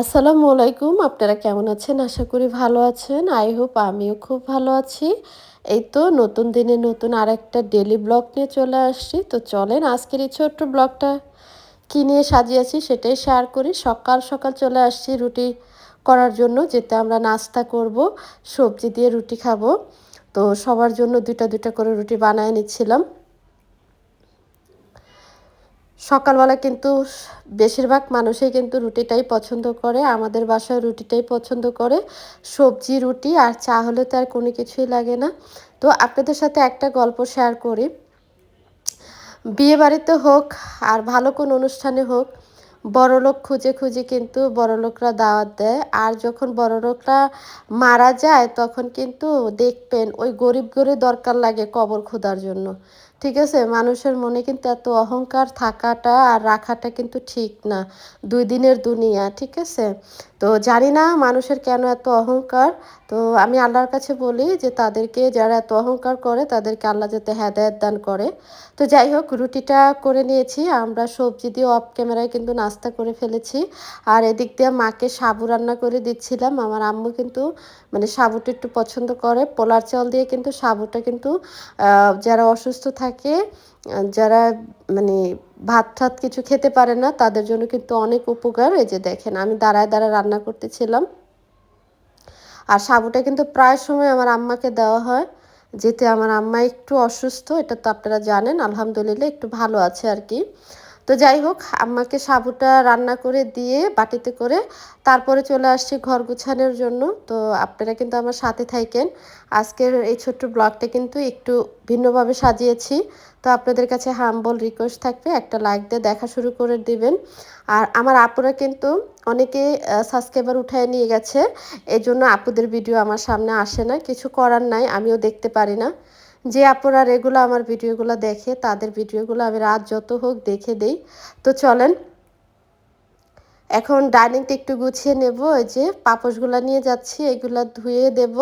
আসসালামু আলাইকুম, আপনারা কেমন আছেন? আশা করি ভালো আছেন। আই হোপ আমিও খুব ভালো আছি। এই তো নতুন দিনে নতুন আর একটা ডেলি ব্লগ নিয়ে চলে আসছি। তো চলেন আজকের এই ছোট্ট ব্লগটা কী নিয়ে সাজিয়েছি সেটাই শেয়ার করি। সকাল সকাল চলে আসছি রুটি করার জন্য, যেতে আমরা নাস্তা করব, সবজি দিয়ে রুটি খাব। তো সবার জন্য দুটা দুটা করে রুটি বানায় নিচ্ছিলাম। সকালবেলা কিন্তু বেশিরভাগ মানুষই কিন্তু রুটিটাই পছন্দ করে, আমাদের বাসায় রুটিটাই পছন্দ করে, সবজি, রুটি আর চা হলে তো আর কোনো কিছুই লাগে না। তো আপনাদের সাথে একটা গল্প শেয়ার করি। বিয়ে বাড়িতে হোক আর ভালো কোন অনুষ্ঠানে হোক, বড়লোক খুঁজে খুঁজে কিন্তু বড়লোকরা দাওয়াত দেয়। আর যখন বড়লোকরা মারা যায় তখন কিন্তু দেখবেন ওই গরিব গরিব দরকার লাগে কবর খোদার জন্য। ঠিক আছে? মানুষের মনে কিন্তু এত অহংকার থাকাটা আর রাখাটা কিন্তু ঠিক না। দুই দিনের দুনিয়া, ঠিক আছে? তো জানি না মানুষের কেন এত অহংকার। তো আমি আল্লাহর কাছে বলি যে তাদেরকে, যারা এত অহংকার করে, তাদেরকে আল্লাহ যাতে হেদায়ত দান করে। তো যাই হোক, রুটিটা করে নিয়েছি। আমরা সবজি দিয়ে অফ ক্যামেরায় কিন্তু নাস্তা করে ফেলেছি। আর এদিক দিয়ে মাকে সাবু রান্না করে দিচ্ছিলাম। আমার আম্মু কিন্তু মানে সাবুটা একটু পছন্দ করে। পোলার চাল দিয়ে কিন্তু সাবুটা কিন্তু যারা অসুস্থ থাকে যারা মানে ভাত ঠাত কিছু খেতে পারে না, তাদের জন্য কিন্তু অনেক উপকার। এই যে দেখেন, আমি দাঁড়ায় দাঁড়ায় রান্না করতেছিলাম। আর সাবুটা কিন্তু প্রায় সময় আমার আম্মাকে দেওয়া হয়, যেতে আমার আম্মা একটু অসুস্থ, এটা তো আপনারা জানেন, আলহামদুলিল্লাহ একটু ভালো আছে আর কি। তো যাই হোক আম্মাকে সাবুটা রান্না করে দিয়ে বাটিতে করে তারপরে চলে আসছি ঘর গুছানোর জন্য। তো আপনারা কিন্তু আমার সাথে থাকেন। আজকের এই ছোট্ট ব্লগটা কিন্তু একটু ভিন্নভাবে সাজিয়েছি। তো আপনাদের কাছে হাম্বল রিকোয়েস্ট থাকবে, একটা লাইক দিয়ে দেখা শুরু করে দিবেন। আর আমার আপুরা কিন্তু অনেকে সাবস্ক্রাইবার উঠায় নিয়ে গেছে। এই জন্য আপুদের ভিডিও আমার সামনে আসে না। কিছু করার নাই, আমিও দেখতে পারি না। যে আপনারা রেগুলার আমার ভিডিওগুলো দেখে, তাদের ভিডিওগুলো আমি রাত যত হোক দেখে দেই। তো চলেন, এখন ডাইনিংটা একটু গুছিয়ে নেব। এই যে পাপোশগুলো নিয়ে যাচ্ছি, এগুলা ধুয়ে দেব।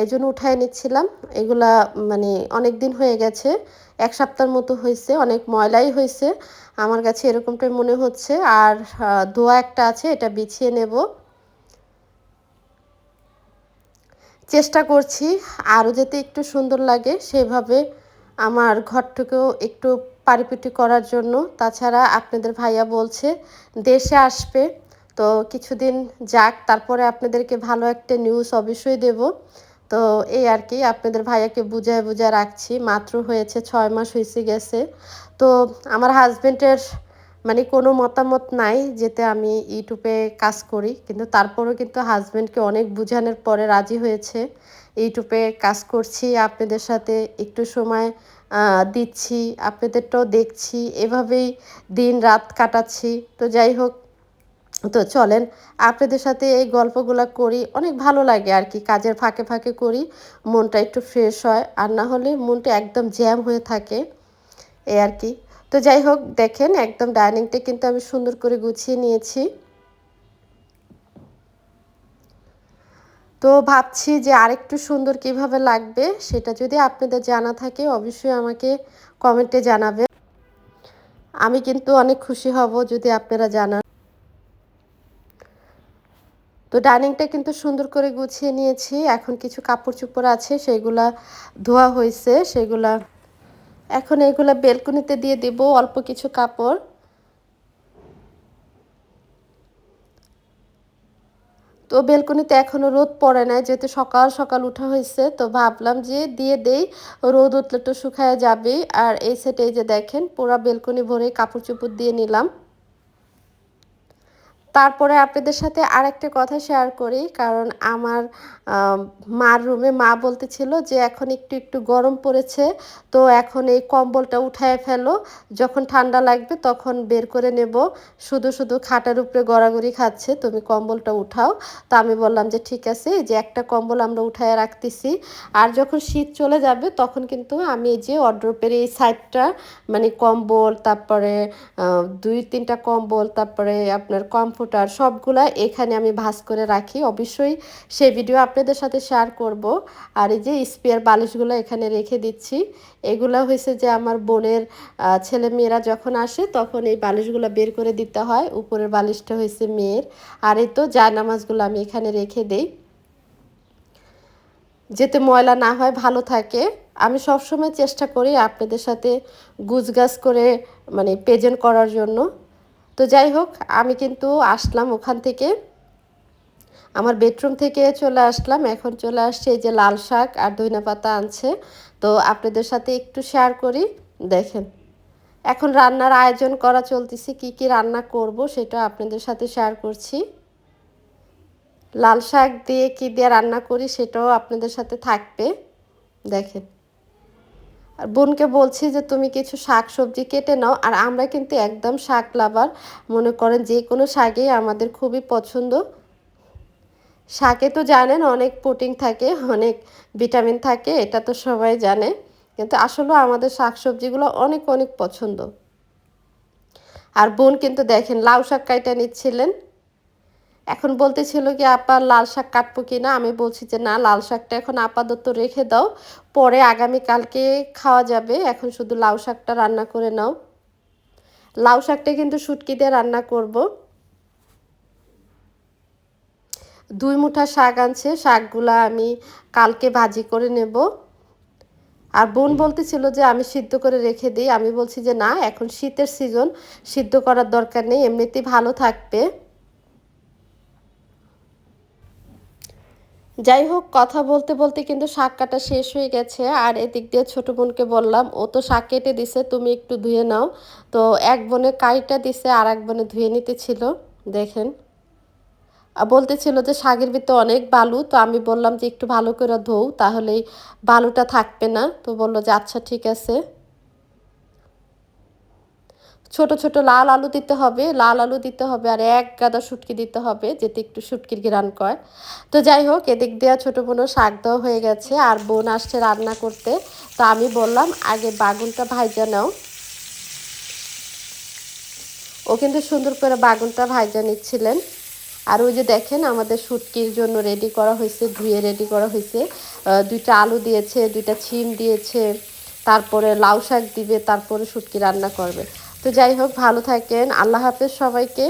এই জন্য উঠায় নিচ্ছিলাম। এগুলা মানে অনেক দিন হয়ে গেছে, এক সপ্তাহের মতো হয়েছে, অনেক ময়লাই হয়েছে। আমার কাছে এরকমটাই মনে হচ্ছে। আর ধোয়া একটা আছে, এটা বিছিয়ে নেব। চেষ্টা করছি আরও যাতে একটু সুন্দর লাগে সেভাবে আমার ঘরটুকেও একটু পারিপিটি করার জন্য। তাছাড়া আপনাদের ভাইয়া বলছে দেশে আসবে। তো কিছুদিন যাক, তারপরে আপনাদেরকে ভালো একটা নিউজ অবশ্যই দেব। তো এই আর কি, আপনাদের ভাইয়াকে বুঝায় বুঝায় রাখছি। মাত্র হয়েছে ছয় মাস হয়েছে গেছে। তো আমার হাজব্যান্ডের মানে কোনো মতামত নাই যেতে আমি ইউটিউবে কাজ করি, কিন্তু তারপরেও কিন্তু হাজব্যান্ডকে অনেক বুঝানোর পরে রাজি হয়েছে। ইউটিউবে কাজ করছি, আপনাদের সাথে একটু সময় দিচ্ছি, আপনাদেরটাও দেখছি, এভাবেই দিন রাত কাটাচ্ছি। তো যাই হোক, তো চলেন, আপনাদের সাথে এই গল্পগুলো করি, অনেক ভালো লাগে আর কি, কাজের ফাঁকে ফাঁকে করি, মনটা একটু ফ্রেশ হয়, আর না হলে মনটা একদম জ্যাম হয়ে থাকে, এই আর কি। তো যাই হোক, দেখেন একদম ডাইনিংটা কিন্তু আমি সুন্দর করে গুছিয়ে নিয়েছি। তো ভাবছি যে আরেকটু সুন্দর কীভাবে লাগবে সেটা যদি আপনাদের জানা থাকে, অবশ্যই আমাকে কমেন্টে জানাবে আমি কিন্তু অনেক খুশি হব যদি আপনারা জানান। তো ডাইনিংটা কিন্তু সুন্দর করে গুছিয়ে নিয়েছি। এখন কিছু কাপড় চোপড় আছে, সেগুলা ধোয়া হয়েছে, সেগুলা এখন এগুলো বেলকুনিতে দিয়ে দেব অল্প কিছু কাপড়। তো বেলকনিতে এখনও রোদ পড়ে নাই, যেহেতু সকাল সকাল উঠা হয়েছে, তো ভাবলাম যে দিয়ে দেই, রোদ উঠলে তো শুকায় যাবে আর এই সেটে এই যে দেখেন, পুরা বেলকনি ভরে কাপড় চোপড় দিয়ে নিলাম। তারপরে আপনাদের সাথে আর একটা কথা শেয়ার করি, কারণ আমার মার রুমে মা বলতেছিল যে এখন একটু একটু গরম পড়েছে, তো এখন এই কম্বলটা উঠায় ফেলো, যখন ঠান্ডা লাগবে তখন বের করে নেব, শুধু শুধু খাটার উপরে গড়াগড়ি খাচ্ছে, তুমি কম্বলটা উঠাও, তো আমি বললাম যে ঠিক আছে যে একটা কম্বল আমরা উঠায় রাখতেছি, আর যখন শীত চলে যাবে তখন কিন্তু আমি এই যে অর্ড্রপের এই সাইডটা মানে কম্বল, তারপরে দুই, তিনটা কম্বল, তারপরে আপনার কম কমফোর্টার সবগুলা এখানে আমি ভাজ করে রাখি। অবশ্যই সেই ভিডিও আপনাদের সাথে শেয়ার করব। আর এই যে স্পেয়ার বালিশগুলো এখানে রেখে দিচ্ছি। এগুলো হয়েছে যে আমার বোনের ছেলে মেয়েরা যখন আসে তখন এই বালিশগুলো বের করে দিতে হয়। উপরের বালিশটা হয়েছে মেয়ের। আর এই তো জায়নামাজগুলো আমি এখানে রেখে দেই। যেতে ময়লা না হয়, ভালো থাকে। আমি সবসময় চেষ্টা করি আপনাদের সাথে গুজগাছ করে মানে প্রেজেন্ট করার জন্য। তো যাই হোক, আমি কিন্তু আসলাম ওখান থেকে। আমার বেডরুম থেকে চলে আসলাম। এখন চলে আসছে এই যে লাল শাক আর ধইনা পাতা আনছে। তো আপনাদের সাথে একটু শেয়ার করি। দেখেন, এখন রান্নার আয়োজন করা চলতেছে, কি কি রান্না করব সেটা আপনাদের সাথে শেয়ার করছি। লাল শাক দিয়ে কি দিয়ে রান্না করি সেটাও আপনাদের সাথে থাকবে। দেখেন আর বোনকে বলছি যে, তুমি কিছু শাক সবজি কেটে নাও। আর আমরা কিন্তু একদম শাক লাভার। মনে করেন যে কোনো শাকই আমাদের খুবই পছন্দ। শাকে তো জানেন অনেক প্রোটিন থাকে, অনেক ভিটামিন থাকে, এটা তো সবাই জানে। কিন্তু আসলে আমাদের শাক সবজিগুলো অনেক অনেক পছন্দ। আর বোন কিন্তু দেখেন লাউ শাক কাইটা নিচ্ছিলেন। এখন বলতেছিল কি, আপা, লাল শাক কাটবো কি না আমি বলছি যে, না, লাল শাকটা এখন আপাতত রেখে দাও, পরে আগামীকালকে খাওয়া যাবে। এখন শুধু লাউ শাকটা রান্না করে নাও। লাউ শাকটা কিন্তু শুটকি দিয়ে রান্না করব। দুই মুঠা শাক আনছে, শাকগুলা আমি কালকে ভাজি করে নেব। আর বোন বলতেছিল যে, আমি সিদ্ধ করে রেখে দিই। আমি বলছি যে, না, এখন শীতের সিজন, সিদ্ধ করার দরকার নেই, এমনিতেই ভালো থাকবে। যাই হোক, কথা বলতে বলতে কিন্তু শাক কাটা শেষ হয়ে গেছে। আর এদিক দিয়ে ছোটো বোনকে বললাম, ও তো শাক কেটে দিছে, তুমি একটু ধুয়ে নাও। তো এক বনে কাইটা দিছে, আর এক বনে ধুয়ে নিতে ছিল দেখেন বলতেছিল যে, শাকের ভিতরে অনেক বালু। তো আমি বললাম যে, একটু ভালো করে ধোও, তাহলেই বালুটা থাকবে না। তো বলল যে আচ্ছা ঠিক আছে। ছোট ছোট লাল আলু দিতে হবে, লাল আলু দিতে হবে আর এক গাদা শুটকি দিতে হবে যেতে একটু শুটকির গ্রান কয়। তো যাই হোক, এদিক দেওয়া ছোটো বোনও শাক দেওয়া হয়ে গেছে আর বোন আসছে রান্না করতে। তো আমি বললাম, আগে বাগুনটা ভাইজা নাও। ও কিন্তু সুন্দর করে বাগুনটা ভাইজা নিচ্ছিলেন। আর ওই যে দেখেন, আমাদের শুটকির জন্য রেডি করা হয়েছে ধুয়ে রেডি করা হয়েছে দুইটা আলু দিয়েছে, দুইটা ছিম দিয়েছে, তারপরে লাউ শাক দিবে, তারপরে শুটকি রান্না করবে। তো যাই হোক ভালো থাকেন। আল্লাহ হাফেজ সবাইকে।